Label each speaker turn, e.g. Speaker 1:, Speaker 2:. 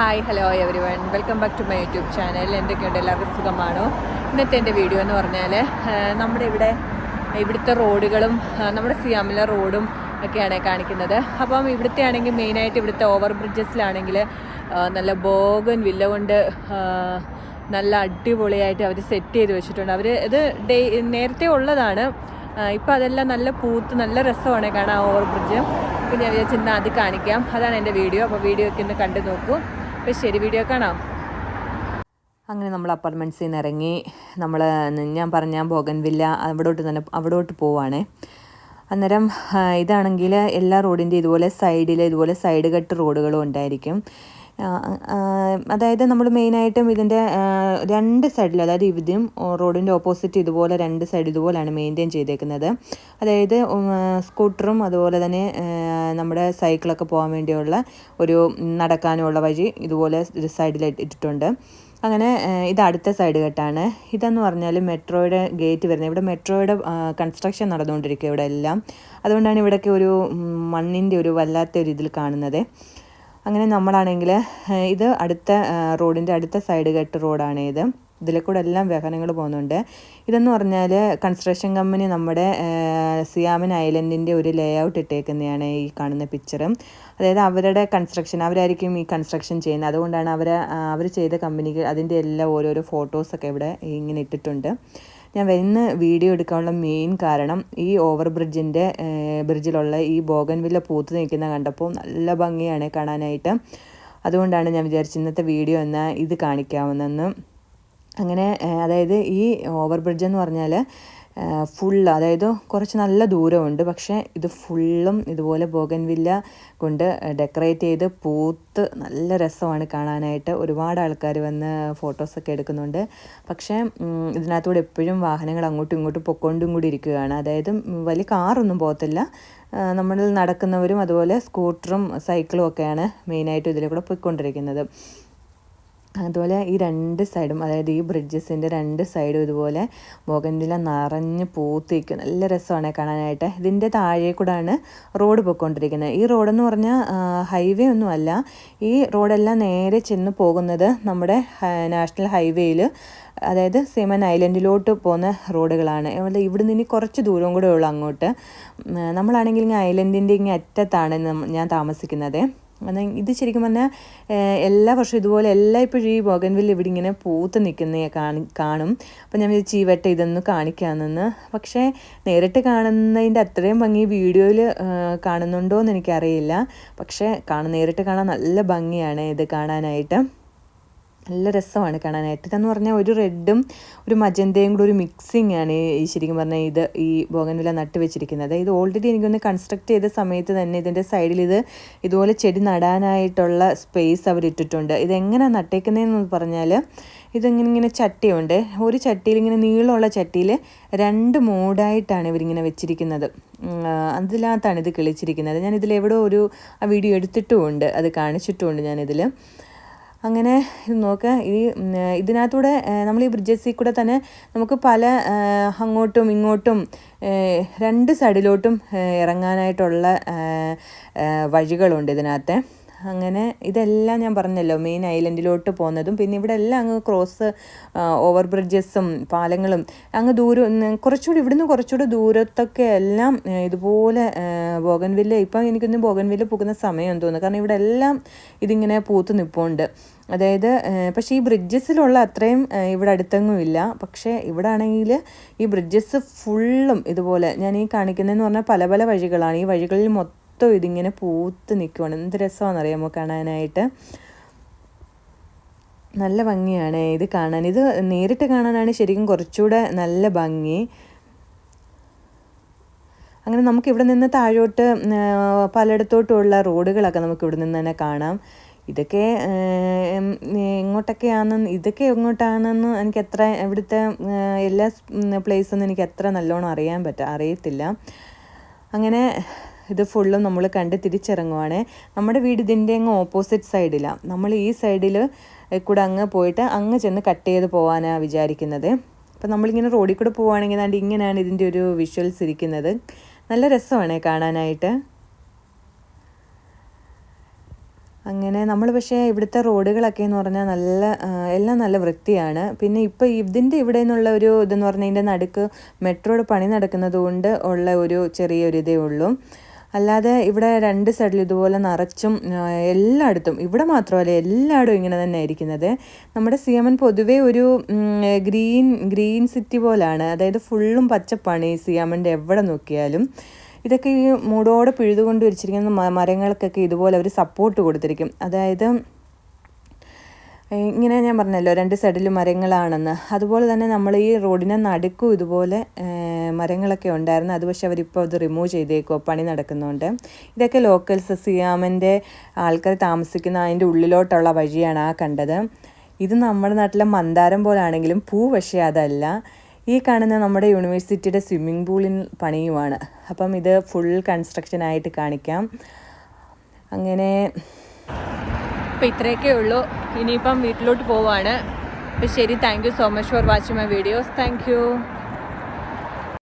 Speaker 1: Hi hello everyone welcome back to my YouTube channel. എന്തൊക്കെയുണ്ട്? എല്ലാവർക്കും സുഖമാണോ? ഇന്നത്തെ എന്റെ വീഡിയോ എന്ന് പറഞ്ഞാൽ നമ്മുടെ ഇവിടെ ഇവിടുത്തെ റോഡുകളും നമ്മുടെ സിയാമിലെ റോഡും ഒക്കെയാണ് കാണിക്കുന്നത്. അപ്പം ഇവിടുത്തെ ആണെങ്കിൽ മെയിനായിട്ട് ഇവിടുത്തെ ഓവർ ബ്രിഡ്ജസിലാണെങ്കിൽ നല്ല ബോഗൻ വില്ല കൊണ്ട് നല്ല അടിപൊളിയായിട്ട് അവർ സെറ്റ് ചെയ്ത് വെച്ചിട്ടുണ്ട്. അവർ ഇത് ഡേ നേരത്തെ ഉള്ളതാണ്. ഇപ്പം അതെല്ലാം നല്ല പൂത്ത് നല്ല രസമാണ് കാണാൻ ഓവർ ബ്രിഡ്ജ് പിന്നെ ഞാൻ വിചാരിച്ചിരുന്ന ഇന്ന് അത് കാണിക്കാം. അതാണ് എന്റെ വീഡിയോ. അപ്പോൾ വീഡിയോ ഒക്കെ ഒന്ന് കണ്ടു നോക്കൂ. അപ്പോൾ ശരി വീഡിയോ കാണാം.
Speaker 2: അങ്ങനെ നമ്മൾ അപ്പാർട്ട്മെന്റ്സിൽ നിന്ന് ഇറങ്ങി. നമ്മൾ ഞാൻ പറഞ്ഞ ബോഗൻവില്ല അവിടോട്ട് തന്നെ അവിടോട്ട് പോവാണേ. അന്നേരം ഇതാണെങ്കിൽ എല്ലാ റോഡിന്റെ ഇതുപോലെ സൈഡിൽ ഇതുപോലെ സൈഡ് കട്ട് റോഡുകളും ഉണ്ടായിരിക്കും. അതായത് നമ്മൾ മെയിനായിട്ടും ഇതിന്റെ രണ്ട് സൈഡിൽ അതായത് ഇവിടെയും റോഡിന്റെ ഓപ്പോസിറ്റ് ഇതുപോലെ രണ്ട് സൈഡ് ഇതുപോലെയാണ് മെയിന്റെയിൻ ചെയ്തേക്കുന്നത്. അതായത് സ്കൂട്ടറും അതുപോലെ തന്നെ നമ്മുടെ സൈക്കിളൊക്കെ പോകാൻ വേണ്ടിയുള്ള ഒരു നടക്കാനുള്ള വഴി ഇതുപോലെ സൈഡിൽ ഇട്ടിട്ടുണ്ട്. അങ്ങനെ ഇത് അടുത്ത സൈഡ് കെട്ടാണ് ഇതെന്ന് പറഞ്ഞാൽ മെട്രോയുടെ ഗേറ്റ് വരുന്നത്. ഇവിടെ മെട്രോയുടെ കൺസ്ട്രക്ഷൻ നടന്നുകൊണ്ടിരിക്കുക ഇവിടെ എല്ലാം. അതുകൊണ്ടാണ് ഇവിടെയൊക്കെ ഒരു മണ്ണിന്റെ ഒരു വല്ലാത്ത ഒരു ഇതിൽ കാണുന്നത്. അങ്ങനെ നമ്മളാണെങ്കിൽ ഇത് അടുത്ത റോഡിന്റെ അടുത്ത സൈഡ് കെട്ട് റോഡാണ് ഇത്. ഇതിലെ കൂടെ എല്ലാം വാഹനങ്ങൾ പോകുന്നുണ്ട്. ഇതെന്ന് പറഞ്ഞാൽ കൺസ്ട്രക്ഷൻ കമ്പനി നമ്മുടെ സിയാമിൻ ഐലൻഡിന്റെ ഒരു ലേ ഔട്ട് ഇട്ടേക്കുന്നതാണ് ഈ കാണുന്ന പിക്ചറും അതായത് അവരുടെ കൺസ്ട്രക്ഷൻ അവരായിരിക്കും ഈ കൺസ്ട്രക്ഷൻ ചെയ്യുന്നത്. അതുകൊണ്ടാണ് അവർ അവർ ചെയ്ത കമ്പനിക്ക് അതിന്റെ എല്ലാ ഓരോരോ ഫോട്ടോസൊക്കെ ഇവിടെ ഇങ്ങനെ ഇട്ടിട്ടുണ്ട്. ഞാൻ വരുന്ന വീഡിയോ എടുക്കാനുള്ള മെയിൻ കാരണം ഈ ഓവർ ബ്രിഡ്ജിന്റെ ബ്രിഡ്ജിലുള്ള ഈ ബോഗൻവില്ല പൂത്ത് നിൽക്കുന്ന കണ്ടപ്പോൾ നല്ല ഭംഗിയാണ് കാണാനായിട്ട്. അതുകൊണ്ടാണ് ഞാൻ വിചാരിച്ചത് ഇന്നത്തെ വീഡിയോ എന്നാൽ ഇത് കാണിക്കാവുന്നെന്ന് അങ്ങനെ അതായത് ഈ ഓവർ ബ്രിഡ്ജ് എന്ന് പറഞ്ഞാൽ ഫുൾ അതായത് കുറച്ച് നല്ല ദൂരമുണ്ട്. പക്ഷേ ഇത് ഫുള്ളും ഇതുപോലെ ബോഗൻവില്ല കൊണ്ട് ഡെക്കറേറ്റ് ചെയ്ത് പൂത്ത് നല്ല രസമാണ് കാണാനായിട്ട്. ഒരുപാട് ആൾക്കാർ വന്ന് ഫോട്ടോസൊക്കെ എടുക്കുന്നുണ്ട്. പക്ഷേ ഇതിനകത്തൂടെ എപ്പോഴും വാഹനങ്ങൾ അങ്ങോട്ടും ഇങ്ങോട്ടും പൊക്കോണ്ടും കൂടി ഇരിക്കുകയാണ്. അതായത് വലിയ കാറൊന്നും പോകത്തില്ല. നമ്മളിൽ നടക്കുന്നവരും അതുപോലെ സ്കൂട്ടറും സൈക്കിളും ഒക്കെയാണ് മെയിനായിട്ട് ഇതിലെ കൂടെ പോയിക്കൊണ്ടിരിക്കുന്നത്. അതുപോലെ ഈ രണ്ട് സൈഡും അതായത് ഈ ബ്രിഡ്ജസിന്റെ രണ്ട് സൈഡും ഇതുപോലെ മുഖന്തില നിറഞ്ഞ് പൂത്തിരിക്കും. നല്ല രസമാണ് കാണാനായിട്ട്. ഇതിന്റെ താഴെ കൂടാണ് റോഡ് പോയിക്കൊണ്ടിരിക്കുന്നത്. ഈ റോഡെന്ന് പറഞ്ഞാൽ ഹൈവേ ഒന്നുമല്ല ഈ റോഡെല്ലാം നേരെ ചെന്ന് പോകുന്നത് നമ്മുടെ നാഷണൽ ഹൈവേയിൽ അതായത് സിമൻ ഐലൻഡിലോട്ട് പോകുന്ന റോഡുകളാണ്. ഇവിടുന്ന് ഇനി കുറച്ച് ദൂരം കൂടെ ഉള്ളൂ അങ്ങോട്ട്. നമ്മളാണെങ്കിൽ ഇങ്ങനെ ഐലൻഡിന്റെ ഇങ്ങനെ അറ്റത്താണ് ഞാൻ താമസിക്കുന്നത്. എന്നാൽ ഇത് ശരിക്കും പറഞ്ഞാൽ എല്ലാ വർഷവും ഇതുപോലെ എല്ലാ ഇപ്പോഴും ഈ ബോഗൻവില്ല ഇവിടെ ഇങ്ങനെ പൂത്ത് നിൽക്കുന്ന കാണി കാണും. അപ്പം ഞാൻ വിചാരിച്ചു ഈ വട്ടം ഇതൊന്ന് കാണിക്കാമെന്ന് പക്ഷേ നേരിട്ട് കാണുന്നതിന്റെ അത്രയും ഭംഗി വീഡിയോയിൽ കാണുന്നുണ്ടോ എന്ന് എനിക്കറിയില്ല. പക്ഷേ കാണാൻ നേരിട്ട് കാണാൻ നല്ല ഭംഗിയാണ് ഇത് കാണാനായിട്ട്. നല്ല രസമാണ് കാണാനായിട്ട്. ഇതെന്ന് പറഞ്ഞാൽ ഒരു റെഡും ഒരു മജന്തയും കൂടെ ഒരു മിക്സിങ് ആണ് ഈ- ശരിക്കും പറഞ്ഞാൽ ഇത് ഈ ബോഗൻവില നട്ട് വെച്ചിരിക്കുന്നത്. അതായത് ഓൾറെഡി എനിക്കൊന്ന് കൺസ്ട്രക്ട് ചെയ്ത സമയത്ത് തന്നെ ഇതിന്റെ സൈഡിൽ ഇത് ഇതുപോലെ ചെടി നടാനായിട്ടുള്ള സ്പേസ് അവരിട്ടിട്ടുണ്ട് ഇതെങ്ങനെയാണ് നട്ടേക്കുന്നതെന്ന് പറഞ്ഞാൽ ഇതിങ്ങനെ ഇങ്ങനെ ചട്ടിയുണ്ട്. ഒരു ചട്ടിയിൽ ഇങ്ങനെ നീളമുള്ള ചട്ടിയിൽ രണ്ട് മൂടായിട്ടാണ് ഇവരിങ്ങനെ വെച്ചിരിക്കുന്നത്. അതിനകത്താണ് ഇത് കിളിച്ചിരിക്കുന്നത്. ഞാൻ എവിടെ ഒരു ആ വീഡിയോ എടുത്തിട്ടുമുണ്ട്. അത് കാണിച്ചിട്ടുമുണ്ട് ഞാനിതിൽ അങ്ങനെ ഇത് നോക്കുക ഈ ഇതിനകത്തൂടെ നമ്മൾ ഈ ബ്രിഡ്ജസിൽ കൂടെ തന്നെ നമുക്ക് പല അങ്ങോട്ടും ഇങ്ങോട്ടും രണ്ട് സൈഡിലോട്ടും ഇറങ്ങാനായിട്ടുള്ള വഴികളുണ്ട് ഇതിനകത്ത്. അങ്ങനെ ഇതെല്ലാം ഞാൻ പറഞ്ഞല്ലോ മെയിൻ ഐലൻഡിലോട്ട് പോകുന്നതും പിന്നെ ഇവിടെ എല്ലാം അങ്ങ് ക്രോസ് ഓവർ ബ്രിഡ്ജസും പാലങ്ങളും അങ്ങ് ദൂരം കുറച്ചുകൂടി ഇവിടുന്ന് കുറച്ചുകൂടി ദൂരത്തൊക്കെ എല്ലാം ഇതുപോലെ ബോഗൻവില്ല ഇപ്പം എനിക്കൊന്ന് ബോഗൻവില്ല പോകുന്ന സമയം തോന്നുന്നു. കാരണം ഇവിടെ എല്ലാം ഇതിങ്ങനെ പൂത്ത് നിൽപ്പുണ്ട് അതായത് പക്ഷേ ഈ ബ്രിഡ്ജസിലുള്ള അത്രയും ഇവിടെ അടുത്തെങ്ങും ഇല്ല. പക്ഷേ ഇവിടെ ആണെങ്കിൽ ഈ ബ്രിഡ്ജസ് ഫുള്ളും ഇതുപോലെ ഞാൻ ഈ കാണിക്കുന്നതെന്ന് പറഞ്ഞാൽ പല പല വഴികളാണ്. ഈ വഴികളിൽ മൊത്തം ഇതിങ്ങനെ പൂത്ത് നിൽക്കുവാണ് എന്ത് രസമാണെന്നറിയാമോ കാണാനായിട്ട്? നല്ല ഭംഗിയാണ് ഇത് കാണാൻ. ഇത് നേരിട്ട് കാണാനാണ് ശരിക്കും കുറച്ചുകൂടെ നല്ല ഭംഗി. അങ്ങനെ നമുക്ക് ഇവിടെ നിന്ന് താഴോട്ട് പലയിടത്തോട്ടുള്ള റോഡുകളൊക്കെ നമുക്ക് ഇവിടെ നിന്ന് തന്നെ കാണാം. ഇതൊക്കെ എങ്ങോട്ടൊക്കെയാണെന്ന് ഇതൊക്കെ എങ്ങോട്ടാണെന്ന് എനിക്ക് എത്ര ഇവിടുത്തെ എല്ലാ പ്ലേസൊന്നും എനിക്ക് എത്ര നല്ലോണം അറിയാൻ പറ്റ അറിയത്തില്ല. അങ്ങനെ ഇത് ഫുള്ളും നമ്മൾ കണ്ട് തിരിച്ചിറങ്ങുവാണ്. നമ്മുടെ വീട് ഇതിന്റെ അങ്ങ് ഓപ്പോസിറ്റ് സൈഡിലാണ് നമ്മൾ ഈ സൈഡിൽ കൂടെ അങ്ങ് പോയിട്ട് അങ്ങ് ചെന്ന് കട്ട് ചെയ്ത് പോകാനാണ് വിചാരിക്കുന്നത്. അപ്പം നമ്മളിങ്ങനെ റോഡിൽ കൂടെ പോവുകയാണെങ്കിൽ ദാണ്ട് ഇങ്ങനെയാണ് ഇതിന്റെ ഒരു വിഷ്വൽസ് ഇരിക്കുന്നത്. നല്ല രസമാണ് കാണാനായിട്ട്. അങ്ങനെ നമ്മൾ പക്ഷേ ഇവിടുത്തെ റോഡുകളൊക്കെ എന്ന് പറഞ്ഞാൽ നല്ല എല്ലാം നല്ല വൃത്തിയാണ്. പിന്നെ ഇപ്പോൾ ഇതിന്റെ ഇവിടെ നിന്നുള്ള ഒരു ഇതെന്ന് പറഞ്ഞാൽ ഇതിന്റെ നടുക്ക് മെട്രോയുടെ പണി നടക്കുന്നത് കൊണ്ട് ഉള്ള ഒരു ചെറിയൊരു ഇതേ ഉള്ളൂ. അല്ലാതെ ഇവിടെ രണ്ട് സൈഡിൽ ഇതുപോലെ നിറച്ചും എല്ലായിടത്തും ഇവിടെ മാത്രമല്ല എല്ലായിടും ഇങ്ങനെ തന്നെ ഇരിക്കുന്നത് നമ്മുടെ സിയമൻ പൊതുവേ ഒരു ഗ്രീൻ ഗ്രീൻ സിറ്റി പോലാണ്. അതായത് ഫുള്ളും പച്ചപ്പാണ് ഈ സിയാമന്റെ എവിടെ നോക്കിയാലും. ഇതൊക്കെ ഈ മൂടോടെ പിഴുതുകൊണ്ട് വെച്ചിരിക്കുന്ന മരങ്ങൾക്കൊക്കെ ഇതുപോലെ അവർ സപ്പോർട്ട് കൊടുത്തിരിക്കും. അതായത് ഇങ്ങനെ ഞാൻ പറഞ്ഞല്ലോ രണ്ട് സൈഡിലും മരങ്ങളാണെന്ന്. അതുപോലെ തന്നെ നമ്മൾ ഈ റോഡിനെ നടുക്കും ഇതുപോലെ മരങ്ങളൊക്കെ ഉണ്ടായിരുന്നു. അത് പക്ഷെ അവരിപ്പോൾ അത് റിമൂവ് ചെയ്തേക്കോ പണി നടക്കുന്നുണ്ട്. ഇതൊക്കെ ലോക്കൽസ് സിയാമിന്റെ ആൾക്കാർ താമസിക്കുന്ന അതിന്റെ ഉള്ളിലോട്ടുള്ള വഴിയാണ് ആ കണ്ടത്. ഇത് നമ്മുടെ നാട്ടിലെ മന്ദാരം പോലാണെങ്കിലും പൂ പക്ഷേ അതല്ല. ഈ കാണുന്ന നമ്മുടെ യൂണിവേഴ്സിറ്റിയുടെ സ്വിമ്മിംഗ് പൂളിൽ പണിയുമാണ്. അപ്പം ഇത് ഫുൾ കൺസ്ട്രക്ഷൻ ആയിട്ട് കാണിക്കാം. അങ്ങനെ
Speaker 1: അപ്പോൾ ഇത്രയൊക്കെ ഉള്ളൂ. ഇനിയിപ്പം വീട്ടിലോട്ട് പോവാണ്. അപ്പോൾ ശരി thank you so much for watching my videos thank